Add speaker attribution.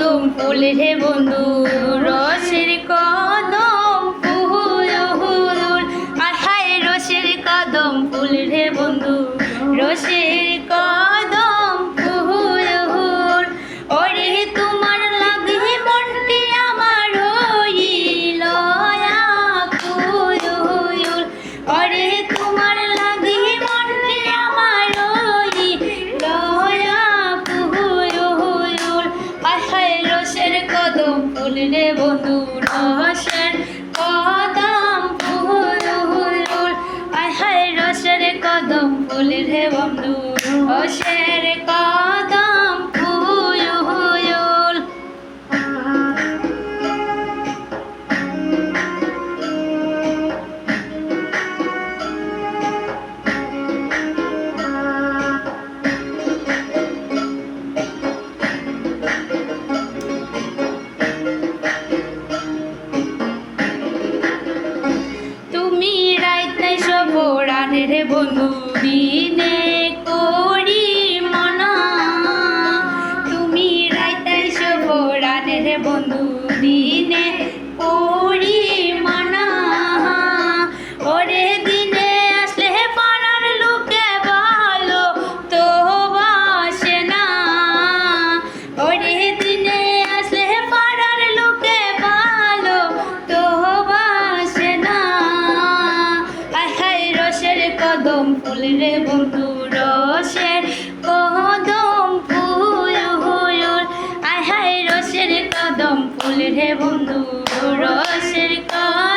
Speaker 1: ফুল হে বন্ধু, রসের কদম ফুল ফুল। আর হায় রসের কদম ফুল হে বন্ধু, রসের কদম ফুল ফুল। ওরে তোমার লাগে মনটি আমার হইল আকুল ওরে কদম ফুল রে বন্ধু, রসের কদম ফুল। আয় হায় রসের কদম, ফুল রে বন্ধু, রসের কদম। দিনে করি মনা। তুমি রাইতে সবরানের বন্ধু দিনে করি ফুল রে বন্ধু, রসের কদম ফুল হুয়ুর আয় হায় রসের কদম ফুল রে বন্ধু, রসের কদম